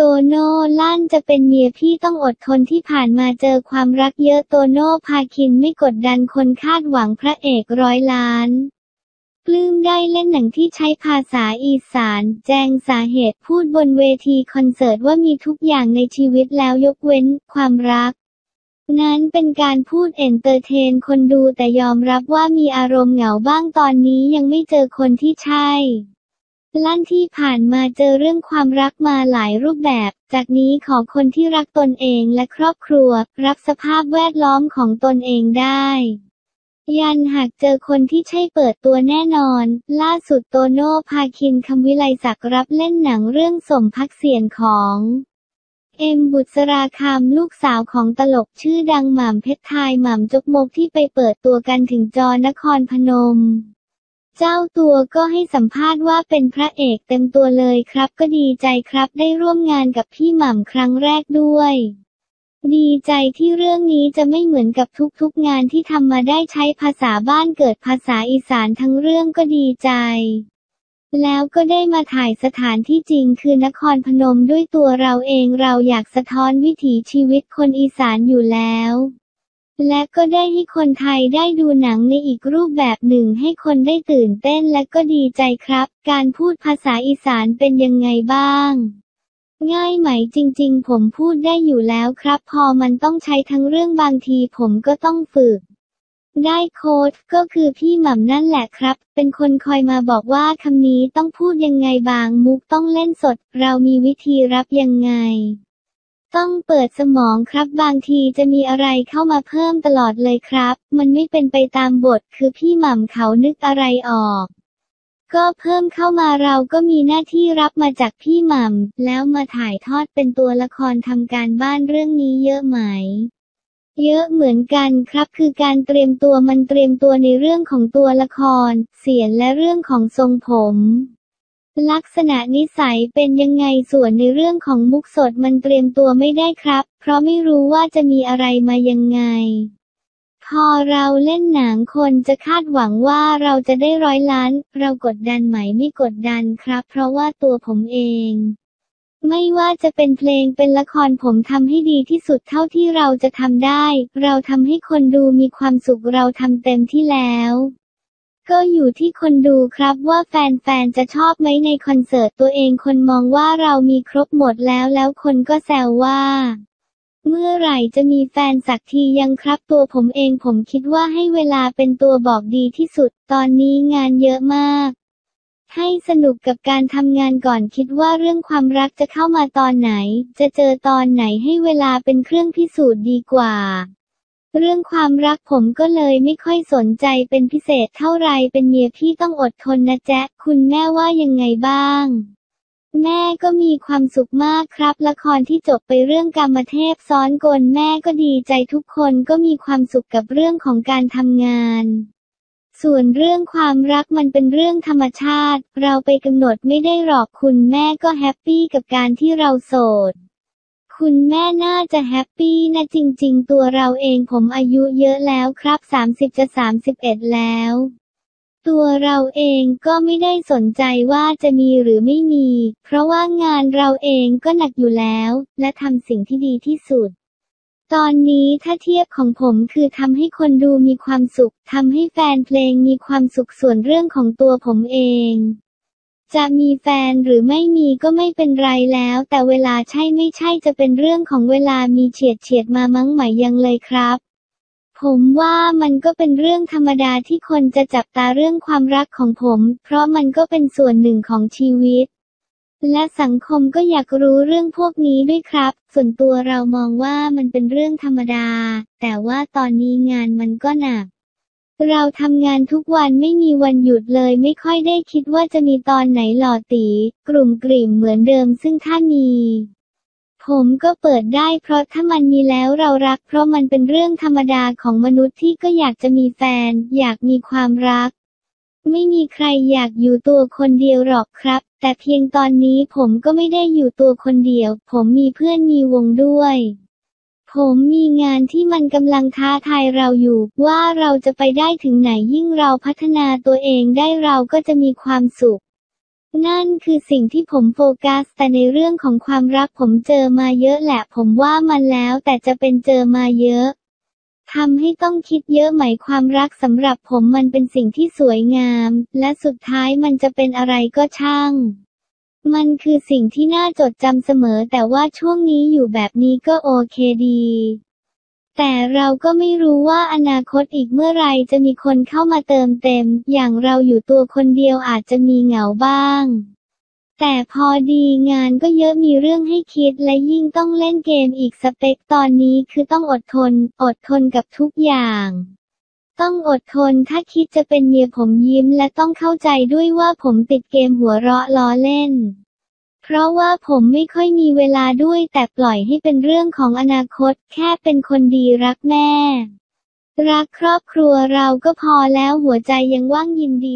โตโน่ลั่นจะเป็นเมียพี่ต้องอดทนที่ผ่านมาเจอความรักเยอะโตโน่พาคินไม่กดดันคนคาดหวังพระเอกร้อยล้านปลื้มได้เล่นหนังที่ใช้ภาษาอีสาน แจงสาเหตุพูดบนเวทีคอนเสิร์ตว่ามีทุกอย่างในชีวิตแล้วยกเว้นความรัก นั้นเป็นการพูดเอนเตอร์เทนคนดูแต่ยอมรับว่ามีอารมณ์เหงาบ้างตอนนี้ยังไม่เจอคนที่ใช่ ลั่นที่ผ่านมาเจอเรื่องความรักมาหลายรูปแบบ จากนี้ขอคนที่รักตนเองและครอบครัว รับสภาพแวดล้อมของตนเองได้ ยันหากเจอคนที่ใช่เปิดตัวแน่นอน ล่าสุดโตโน่พาคินคำวิไลศักรับเล่นหนังเรื่องสมพักเสียนของเอ็มบุษราคำลูกสาวของตลกชื่อดังหม่ำเพชรไทยหม่ำจกมกที่ไปเปิดตัวกันถึงจอนครพนม เจ้าตัวก็ให้สัมภาษณ์ว่าเป็นพระเอกเต็มตัวเลยครับก็ดีใจครับได้ร่วมงานกับพี่หม่ำครั้งแรกด้วย ดีใจที่เรื่องนี้จะไม่เหมือนกับทุกๆงานที่ทำมาได้ใช้ภาษาบ้านเกิดภาษาอีสานทั้งเรื่องก็ดีใจแล้วก็ได้มาถ่ายสถานที่จริงคือนครพนมด้วยตัวเราเองเราอยากสะท้อนวิถีชีวิตคนอีสานอยู่แล้ว และก็ได้ให้คนไทยได้ดูหนังในอีกรูปแบบหนึ่งให้คนได้ตื่นเต้นและก็ดีใจครับ การพูดภาษาอีสานเป็นยังไงบ้าง ง่ายไหมจริง ๆ ผมพูดได้อยู่แล้วครับ พอมันต้องใช้ทั้งเรื่องบางทีผมก็ต้องฝึก ได้โค้ดก็คือพี่หม่ำนั่นแหละครับ เป็นคนคอยมาบอกว่าคำนี้ต้องพูดยังไงบางมุกต้องเล่นสด เรามีวิธีรับยังไง ต้องเปิดสมองครับบางทีจะมีอะไรเข้ามาเพิ่มตลอดเลยครับ มันไม่เป็นไปตามบทคือพี่หม่ำเขานึกอะไรออก ก็เพิ่มเข้ามาเราก็มีหน้าที่รับมาจากพี่หม่ำแล้วมาถ่ายทอดเป็นตัวละครทำการบ้านเรื่องนี้เยอะไหม เยอะเหมือนกันครับ คือการเตรียมตัวมันเตรียมตัวในเรื่องของตัวละคร เสียงและเรื่องของทรงผม ลักษณะนิสัยเป็นยังไงส่วนในเรื่องของมุกสดมันเตรียมตัวไม่ได้ครับ เพราะไม่รู้ว่าจะมีอะไรมายังไง พอเราเล่นหนังคนจะคาดหวังว่าเราจะได้ร้อยล้าน เรากดดันไหมไม่กดดันครับ เพราะว่าตัวผมเอง ไม่ว่าจะเป็นเพลงเป็นละครผมทำให้ดีที่สุดเท่าที่เราจะทำได้ เราทำให้คนดูมีความสุขเราทำเต็มที่แล้ว ก็อยู่ที่คนดูครับว่าแฟนๆ จะชอบไหมในคอนเสิร์ตตัวเองคนมองว่าเรามีครบหมดแล้วแล้วคนก็แซวว่า เมื่อไหร่จะมีแฟนสักทียังครับตัวผมเองผมคิดว่าให้เวลาเป็นตัวบอกดีที่สุด ตอนนี้งานเยอะมาก ให้สนุกกับการทำงานก่อนคิดว่าเรื่องความรักจะเข้ามาตอนไหน จะเจอตอนไหนให้เวลาเป็นเครื่องพิสูจน์ดีกว่า เรื่องความรักผมก็เลยไม่ค่อยสนใจเป็นพิเศษเท่าไรเป็นเมียพี่ต้องอดทนนะแจ๊ะคุณแม่ว่ายังไงบ้าง แม่ก็มีความสุขมากครับ ละครที่จบไปเรื่องกรรมเทพซ้อนกลแม่ก็ดีใจทุกคนก็มีความสุขกับเรื่องของการทำงานส่วนเรื่องความรักมันเป็นเรื่องธรรมชาติ เราไปกำหนดไม่ได้หรอกคุณแม่ก็แฮปปี้กับการที่เราโสด คุณแม่น่าจะแฮปปี้นะจริง ๆ ตัวเราเองผมอายุเยอะแล้วครับ 30 จะ 31 แล้ว ตัวเราเองก็ไม่ได้สนใจว่าจะมีหรือไม่มี เพราะว่างานเราเองก็หนักอยู่แล้ว และทำสิ่งที่ดีที่สุดตอนนี้ถ้าเทียบของผมคือทำให้คนดูมีความสุข ทำให้แฟนเพลงมีความสุขส่วนเรื่องของตัวผมเอง จะมีแฟนหรือไม่มีก็ไม่เป็นไรแล้ว แต่เวลาใช่ไม่ใช่จะเป็นเรื่องของเวลามีเฉียดเฉียดมามั้งไหมยังเลยครับ ผมว่ามันก็เป็นเรื่องธรรมดาที่คนจะจับตาเรื่องความรักของผม เพราะมันก็เป็นส่วนหนึ่งของชีวิต และสังคมก็อยากรู้เรื่องพวกนี้ด้วยครับ ส่วนตัวเรามองว่ามันเป็นเรื่องธรรมดา แต่ว่าตอนนี้งานมันก็หนัก เราทำงานทุกวันไม่มีวันหยุดเลยไม่ค่อยได้คิดว่าจะมีตอนไหนหล่อตี กลุ่มกลิ่มเหมือนเดิมซึ่งถ้ามี ผมก็เปิดได้เพราะถ้ามันมีแล้วเรารัก เพราะมันเป็นเรื่องธรรมดาของมนุษย์ที่ก็อยากจะมีแฟน อยากมีความรัก ไม่มีใครอยากอยู่ตัวคนเดียวหรอกครับ แต่เพียงตอนนี้ผมก็ไม่ได้อยู่ตัวคนเดียว ผมมีเพื่อนมีวงด้วย ผมมีงานที่มันกำลังท้าทายเราอยู่ ว่าเราจะไปได้ถึงไหนยิ่งเราพัฒนาตัวเองได้เราก็จะมีความสุข นั่นคือสิ่งที่ผมโฟกัส แต่ในเรื่องของความรักผมเจอมาเยอะแหละ ผมว่ามันแล้วแต่จะเป็นเจอมาเยอะทำให้ต้องคิดเยอะไหมความรักสำหรับผมมันเป็นสิ่งที่สวยงาม และสุดท้ายมันจะเป็นอะไรก็ช่าง มันคือสิ่งที่น่าจดจำเสมอแต่ว่าช่วงนี้อยู่แบบนี้ก็โอเคดี แต่เราก็ไม่รู้ว่าอนาคตอีกเมื่อไหรจะมีคนเข้ามาเติมเต็ม อย่างเราอยู่ตัวคนเดียวอาจจะมีเหงาบ้าง แต่พอดีงานก็เยอะมีเรื่องให้คิดและยิ่งต้องเล่นเกมอีกสเปคตอนนี้คือต้องอดทน อดทนกับทุกอย่าง ต้องอดทนถ้าคิดจะเป็นเมียผมยิ้มและต้องเข้าใจด้วยว่าผมติดเกมหัวเราะล้อเล่น เพราะว่าผมไม่ค่อยมีเวลาด้วยแต่ปล่อยให้เป็นเรื่องของอนาคต แค่เป็นคนดีรักแม่ รักครอบครัวเราก็พอแล้วหัวใจยังว่างยินดี